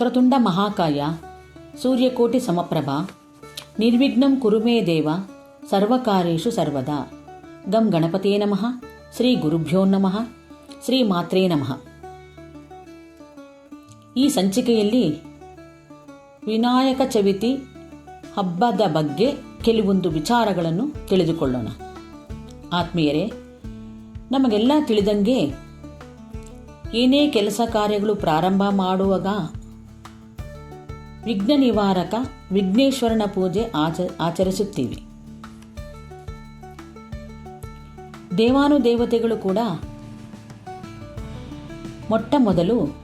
ವಕ್ರತುಂಡ ಮಹಾಕಾಯ, ಸೂರ್ಯಕೋಟಿ ಸಮಪ್ರಭಾ, ನಿರ್ವಿಘ್ನಂ ಕುರುಮೇ ದೇವ, ಸರ್ವಕಾರೇಶು ಸರ್ವದಾ. ಗಂ ಗಣಪತೇ ನಮಃ, ಶ್ರೀ ಗುರುಭ್ಯೋ ನಮಃ, ಶ್ರೀ ಮಾತ್ರೇ ನಮಃ. ಈ ಸಂಚಿಕೆಯಲ್ಲಿ ವಿನಾಯಕ ಚವಿತಿ ಹಬ್ಬದ ಬಗ್ಗೆ ಕೆಲವೊಂದು ವಿಚಾರಗಳನ್ನು ತಿಳಿದುಕೊಳ್ಳೋಣ. ಆತ್ಮೀಯರೇ, ನಮಗೆಲ್ಲ ತಿಳಿದಂಗೆ ಏನೇ ಕೆಲಸ ಕಾರ್ಯಗಳು ಪ್ರಾರಂಭ ಮಾಡುವಾಗ ವಿಘ್ನ ನಿವಾರಕ ವಿಘ್ನೇಶ್ವರನ ಪೂಜೆ ಆಚ, ಆಚರಿಸುತ್ತೀವಿ. ದೇವಾನುದೇವತೆಗಳು ಕೂಡ ಮೊಟ್ಟ ಮೊದಲು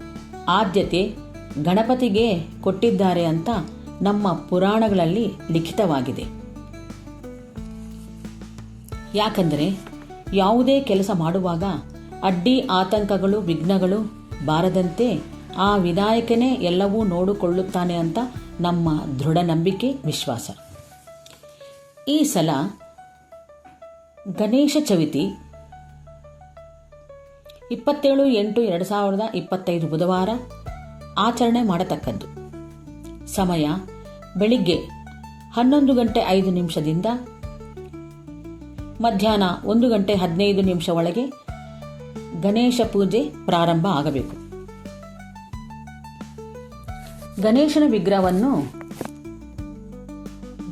ಆದ್ಯತೆ ಗಣಪತಿಗೆ ಕೊಟ್ಟಿದ್ದಾರೆ ಅಂತ ನಮ್ಮ ಪುರಾಣಗಳಲ್ಲಿ ಲಿಖಿತವಾಗಿದೆ. ಯಾಕಂದರೆ ಯಾವುದೇ ಕೆಲಸ ಮಾಡುವಾಗ ಅಡ್ಡಿ ಆತಂಕಗಳು, ವಿಘ್ನಗಳು ಬಾರದಂತೆ ಆ ವಿನಾಯಕನೇ ಎಲ್ಲವೂ ನೋಡಿಕೊಳ್ಳುತ್ತಾನೆ ಅಂತ ನಮ್ಮ ದೃಢ ನಂಬಿಕೆ ವಿಶ್ವಾಸ. ಈ ಸಲ ಗಣೇಶ ಚವಿತಿ ಇಪ್ಪತ್ತೇಳು ಎಂಟು ಎರಡು ಸಾವಿರದ ಇಪ್ಪತ್ತೈದು ಬುಧವಾರ ಆಚರಣೆ ಮಾಡತಕ್ಕದ್ದು. ಸಮಯ ಬೆಳಿಗ್ಗೆ ಹನ್ನೊಂದು ಗಂಟೆ ಐದು ನಿಮಿಷದಿಂದ ಮಧ್ಯಾಹ್ನ ಒಂದು ಗಂಟೆ ಹದಿನೈದು ನಿಮಿಷ ಒಳಗೆ ಗಣೇಶ ಪೂಜೆ ಪ್ರಾರಂಭ ಆಗಬೇಕು. ಗಣೇಶನ ವಿಗ್ರಹವನ್ನು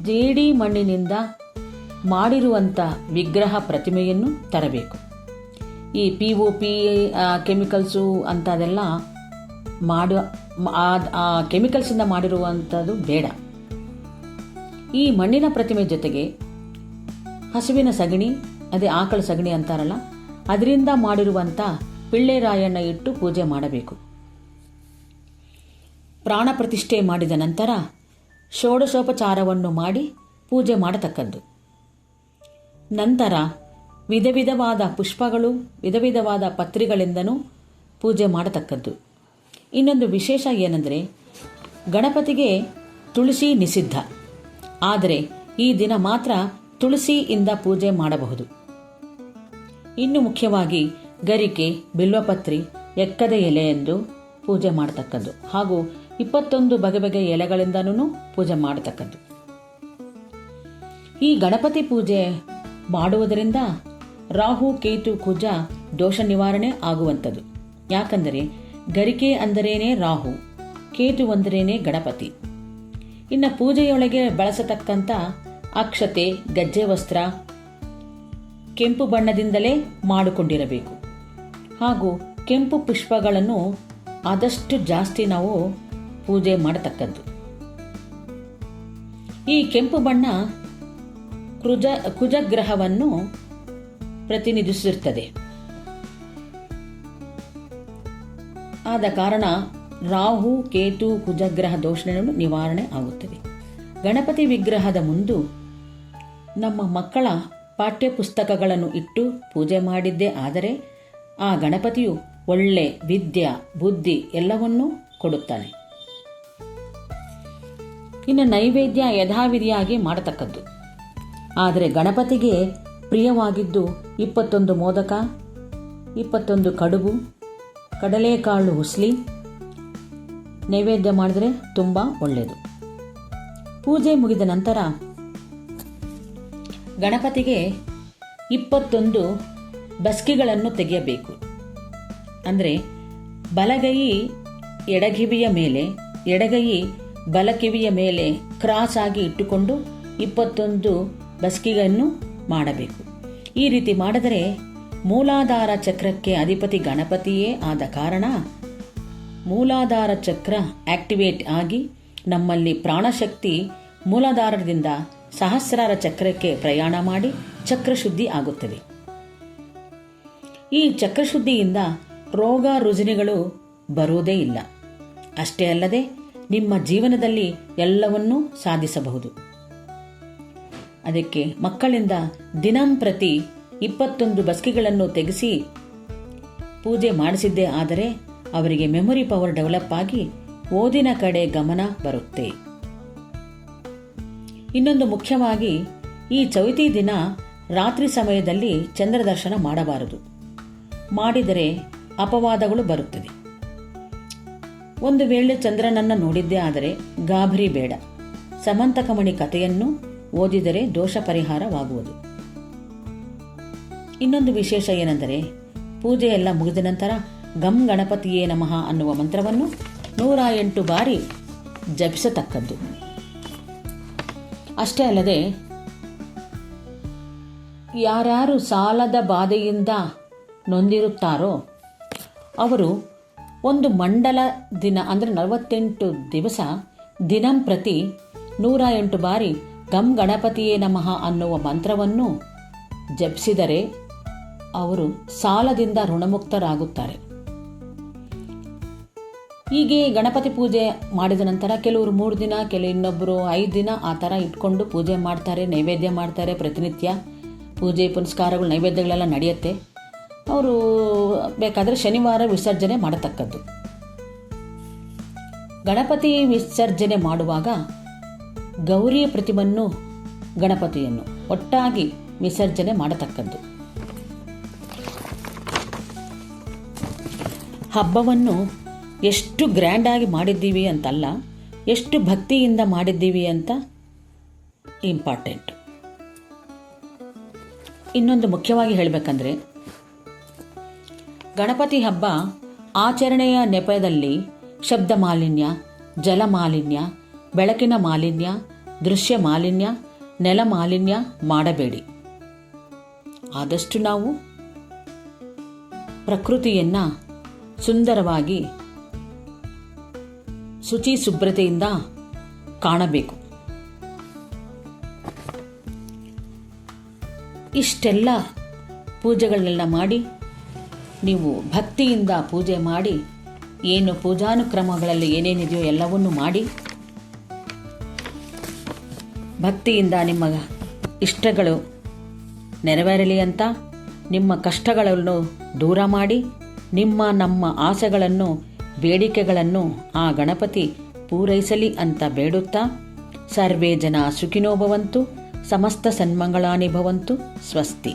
ಜೇಡಿ ಮಣ್ಣಿನಿಂದ ಮಾಡಿರುವಂಥ ವಿಗ್ರಹ ಪ್ರತಿಮೆಯನ್ನು ತರಬೇಕು. ಈ ಪಿ ಒ ಪಿ ಕೆಮಿಕಲ್ಸು ಅಂಥದೆಲ್ಲ ಮಾಡುವ ಆ ಕೆಮಿಕಲ್ಸಿಂದ ಮಾಡಿರುವಂಥದ್ದು ಬೇಡ. ಈ ಮಣ್ಣಿನ ಪ್ರತಿಮೆ ಜೊತೆಗೆ ಹಸುವಿನ ಸಗಣಿ, ಅದೇ ಆಕಳ ಸಗಣಿ ಅಂತಾರಲ್ಲ, ಅದರಿಂದ ಮಾಡಿರುವಂಥ ಪಿಳ್ಳೆರಾಯಣ್ಣ ಇಟ್ಟು ಪೂಜೆ ಮಾಡಬೇಕು. ಪ್ರಾಣ ಪ್ರತಿಷ್ಠೆ ಮಾಡಿದ ನಂತರ ಷೋಡಶೋಪಚಾರವನ್ನು ಮಾಡಿ ಪೂಜೆ ಮಾಡತಕ್ಕದ್ದು. ನಂತರ ವಿಧ ವಿಧವಾದ ಪುಷ್ಪಗಳು, ವಿಧ ವಿಧವಾದ ಪತ್ರಿಗಳಿಂದನೂ ಪೂಜೆ ಮಾಡತಕ್ಕದ್ದು. ಇನ್ನೊಂದು ವಿಶೇಷ ಏನೆಂದರೆ, ಗಣಪತಿಗೆ ತುಳಸಿ ನಿಷಿದ್ಧ. ಆದರೆ ಈ ದಿನ ಮಾತ್ರ ತುಳಸಿಯಿಂದ ಪೂಜೆ ಮಾಡಬಹುದು. ಇನ್ನು ಮುಖ್ಯವಾಗಿ ಗರಿಕೆ, ಬಿಲ್ವಪತ್ರಿ, ಎಕ್ಕದ ಎಲೆ ಎಂದು ಪೂಜೆ ಮಾಡತಕ್ಕದ್ದು. ಹಾಗೂ ಇಪ್ಪತ್ತೊಂದು ಬಗೆ ಬಗೆ ಎಲೆಗಳಿಂದನೂ ಪೂಜೆ ಮಾಡತಕ್ಕದ್ದು. ಈ ಗಣಪತಿ ಪೂಜೆ ಮಾಡುವುದರಿಂದ ರಾಹು, ಕೇತು, ಕುಜ ದೋಷ ನಿವಾರಣೆ ಆಗುವಂಥದ್ದು. ಯಾಕಂದರೆ ಗರಿಕೆ ಅಂದರೇನೆ ರಾಹು, ಕೇತು ಅಂದರೇನೆ ಗಣಪತಿ. ಇನ್ನು ಪೂಜೆಯೊಳಗೆ ಬಳಸತಕ್ಕಂಥ ಅಕ್ಷತೆ, ಗಜ್ಜೆ ವಸ್ತ್ರ ಕೆಂಪು ಬಣ್ಣದಿಂದಲೇ ಮಾಡಿಕೊಂಡಿರಬೇಕು. ಹಾಗೂ ಕೆಂಪು ಪುಷ್ಪಗಳನ್ನು ಆದಷ್ಟು ಜಾಸ್ತಿ ನಾವು ಪೂಜೆ ಮಾಡತಕ್ಕದ್ದು ಈ ಕೆಂಪು ಬಣ್ಣ ಕುಜ, ಕುಜಗ್ರಹವನ್ನು ಪ್ರತಿನಿಧಿಸಿರುತ್ತದೆ ಆದ ಕಾರಣ ರಾಹು, ಕೇತು, ಕುಜಗ್ರಹ ದೋಷಣೆಯನ್ನು ನಿವಾರಣೆ ಆಗುತ್ತದೆ. ಗಣಪತಿ ವಿಗ್ರಹದ ಮುಂದು ನಮ್ಮ ಮಕ್ಕಳ ಪಾಠ್ಯ ಪುಸ್ತಕಗಳನ್ನು ಇಟ್ಟು ಪೂಜೆ ಮಾಡಿದ್ದೇ ಆದರೆ ಆ ಗಣಪತಿಯು ಒಳ್ಳೆ ವಿದ್ಯ, ಬುದ್ಧಿ ಎಲ್ಲವನ್ನೂ ಕೊಡುತ್ತಾನೆ. ಇನ್ನು ನೈವೇದ್ಯ ಯಥಾವಿಧಿಯಾಗಿ ಮಾಡತಕ್ಕದ್ದು. ಆದರೆ ಗಣಪತಿಗೆ ಪ್ರಿಯವಾಗಿದ್ದು ಇಪ್ಪತ್ತೊಂದು ಮೋದಕ, ಇಪ್ಪತ್ತೊಂದು ಕಡುಬು, ಕಡಲೆಕಾಳು ಉಸ್ಲಿ ನೈವೇದ್ಯ ಮಾಡಿದರೆ ತುಂಬ ಒಳ್ಳೆಯದು. ಪೂಜೆ ಮುಗಿದ ನಂತರ ಗಣಪತಿಗೆ ಇಪ್ಪತ್ತೊಂದು ಬಸ್ಕಿಗಳನ್ನು ತೆಗೆಯಬೇಕು. ಅಂದರೆ ಬಲಗೈ ಎಡಗಿವಿಯ ಮೇಲೆ, ಎಡಗೈ ಬಲಕಿವಿಯ ಮೇಲೆ ಕ್ರಾಸ್ ಆಗಿ ಇಟ್ಟುಕೊಂಡು ಇಪ್ಪತ್ತೊಂದು ಬಸ್ಕಿಗಳನ್ನು ಮಾಡಬೇಕು. ಈ ರೀತಿ ಮಾಡಿದರೆ ಮೂಲಾಧಾರ ಚಕ್ರಕ್ಕೆ ಅಧಿಪತಿ ಗಣಪತಿಯೇ ಆದ ಕಾರಣ ಮೂಲಾಧಾರ ಚಕ್ರ ಆಕ್ಟಿವೇಟ್ ಆಗಿ ನಮ್ಮಲ್ಲಿ ಪ್ರಾಣಶಕ್ತಿ ಮೂಲಾಧಾರದಿಂದ ಸಹಸ್ರಾರ ಚಕ್ರಕ್ಕೆ ಪ್ರಯಾಣ ಮಾಡಿ ಚಕ್ರಶುದ್ಧಿ ಆಗುತ್ತದೆ. ಈ ಚಕ್ರಶುದ್ಧಿಯಿಂದ ರೋಗ ರುಜಿನಿಗಳು ಬರುವುದೇ ಇಲ್ಲ. ಅಷ್ಟೇ ಅಲ್ಲದೆ ನಿಮ್ಮ ಜೀವನದಲ್ಲಿ ಎಲ್ಲವನ್ನೂ ಸಾಧಿಸಬಹುದು. ಅದಕ್ಕೆ ಮಕ್ಕಳಿಂದ ದಿನಂಪ್ರತಿ ಇಪ್ಪತ್ತೊಂದು ಬಸ್ಕಿಗಳನ್ನು ತೆಗೆಸಿ ಪೂಜೆ ಮಾಡಿಸಿದ್ದೇ ಆದರೆ ಅವರಿಗೆ ಮೆಮೊರಿ ಪವರ್ ಡೆವಲಪ್ ಆಗಿ ಓದಿನ ಕಡೆ ಗಮನ ಬರುತ್ತೆ. ಇನ್ನೊಂದು ಮುಖ್ಯವಾಗಿ ಈ ಚೌತಿ ದಿನ ರಾತ್ರಿ ಸಮಯದಲ್ಲಿ ಚಂದ್ರದರ್ಶನ ಮಾಡಬಾರದು. ಮಾಡಿದರೆ ಅಪವಾದಗಳು ಬರುತ್ತದೆ. ಒಂದು ವೇಳೆ ಚಂದ್ರನನ್ನು ನೋಡಿದ್ದೇ ಆದರೆ ಗಾಬರಿ ಬೇಡ. ಸಮಂತಕಮಣಿ ಕಥೆಯನ್ನು ಓದಿದರೆ ದೋಷ ಪರಿಹಾರವಾಗುವುದು. ಇನ್ನೊಂದು ವಿಶೇಷ ಏನೆಂದರೆ ಪೂಜೆಯೆಲ್ಲ ಮುಗಿದ ನಂತರ ಗಂ ಗಣಪತಿಯೇ ನಮಃ ಅನ್ನುವ ಮಂತ್ರವನ್ನು ನೂರ ಎಂಟು ಬಾರಿ ಜಪಿಸತಕ್ಕದ್ದು. ಅಷ್ಟೇ ಅಲ್ಲದೆ ಯಾರ್ಯಾರು ಸಾಲದ ಬಾಧೆಯಿಂದ ನೊಂದಿರುತ್ತಾರೋ ಅವರು ಒಂದು ಮಂಡಲ ದಿನ, ಅಂದರೆ ನಲವತ್ತೆಂಟು ದಿವಸ ದಿನಂಪ್ರತಿ ನೂರ ಎಂಟು ಬಾರಿ ಗಂ ಗಣಪತಿಯೇ ನಮಃ ಅನ್ನುವ ಮಂತ್ರವನ್ನು ಜಪಿಸಿದರೆ ಅವರು ಸಾಲದಿಂದ ಋಣಮುಕ್ತರಾಗುತ್ತಾರೆ. ಹೀಗೆ ಗಣಪತಿ ಪೂಜೆ ಮಾಡಿದ ನಂತರ ಕೆಲವರು ಮೂರು ದಿನ, ಕೆಲ ಇನ್ನೊಬ್ಬರು ಐದು ದಿನ ಆ ಥರ ಇಟ್ಕೊಂಡು ಪೂಜೆ ಮಾಡ್ತಾರೆ, ನೈವೇದ್ಯ ಮಾಡ್ತಾರೆ, ಪ್ರತಿನಿತ್ಯ ಪೂಜೆ ಪುನಸ್ಕಾರಗಳು, ನೈವೇದ್ಯಗಳೆಲ್ಲ ನಡೆಯುತ್ತೆ. ಅವರು ಬೇಕಾದರೆ ಶನಿವಾರ ವಿಸರ್ಜನೆ ಮಾಡತಕ್ಕದ್ದು. ಗಣಪತಿ ವಿಸರ್ಜನೆ ಮಾಡುವಾಗ ಗೌರಿಯ ಪ್ರತಿಮನ್ನು ಗಣಪತಿಯನ್ನು ಒಟ್ಟಾಗಿ ವಿಸರ್ಜನೆ ಮಾಡತಕ್ಕದ್ದು. ಹಬ್ಬವನ್ನು ಎಷ್ಟು ಗ್ರ್ಯಾಂಡಾಗಿ ಮಾಡಿದ್ದೀವಿ ಅಂತಲ್ಲ, ಎಷ್ಟು ಭಕ್ತಿಯಿಂದ ಮಾಡಿದ್ದೀವಿ ಅಂತ ಇಂಪಾರ್ಟೆಂಟ್. ಇನ್ನೊಂದು ಮುಖ್ಯವಾಗಿ ಹೇಳಬೇಕಂದ್ರೆ ಗಣಪತಿ ಹಬ್ಬ ಆಚರಣೆಯ ನೆಪದಲ್ಲಿ ಶಬ್ದ ಮಾಲಿನ್ಯ, ಜಲ ಮಾಲಿನ್ಯ, ಬೆಳಕಿನ ಮಾಲಿನ್ಯ, ದೃಶ್ಯ ಮಾಲಿನ್ಯ, ನೆಲ ಮಾಲಿನ್ಯ ಮಾಡಬೇಡಿ. ಆದಷ್ಟು ನಾವು ಪ್ರಕೃತಿಯನ್ನು ಸುಂದರವಾಗಿ ಶುಚಿ ಶುಭ್ರತೆಯಿಂದ ಕಾಣಬೇಕು. ಇಷ್ಟೆಲ್ಲ ಪೂಜೆಗಳನ್ನೆಲ್ಲ ಮಾಡಿ ನೀವು ಭಕ್ತಿಯಿಂದ ಪೂಜೆ ಮಾಡಿ, ಏನು ಪೂಜಾನುಕ್ರಮಗಳಲ್ಲಿ ಏನೇನಿದೆಯೋ ಎಲ್ಲವನ್ನು ಮಾಡಿ. ಭಕ್ತಿಯಿಂದ ನಿಮ್ಮ ಇಷ್ಟಗಳು ನೆರವೇರಲಿ ಅಂತ, ನಿಮ್ಮ ಕಷ್ಟಗಳನ್ನು ದೂರ ಮಾಡಿ, ನಿಮ್ಮ ನಮ್ಮ ಆಸೆಗಳನ್ನು, ಬೇಡಿಕೆಗಳನ್ನು ಆ ಗಣಪತಿ ಪೂರೈಸಲಿ ಅಂತ ಬೇಡುತ್ತಾ, ಸರ್ವೇ ಜನ ಸುಖಿನೋ ಭವಂತು, ಸಮಸ್ತ ಸನ್ಮಂಗಳಾನಿ ಭವಂತು, ಸ್ವಸ್ತಿ.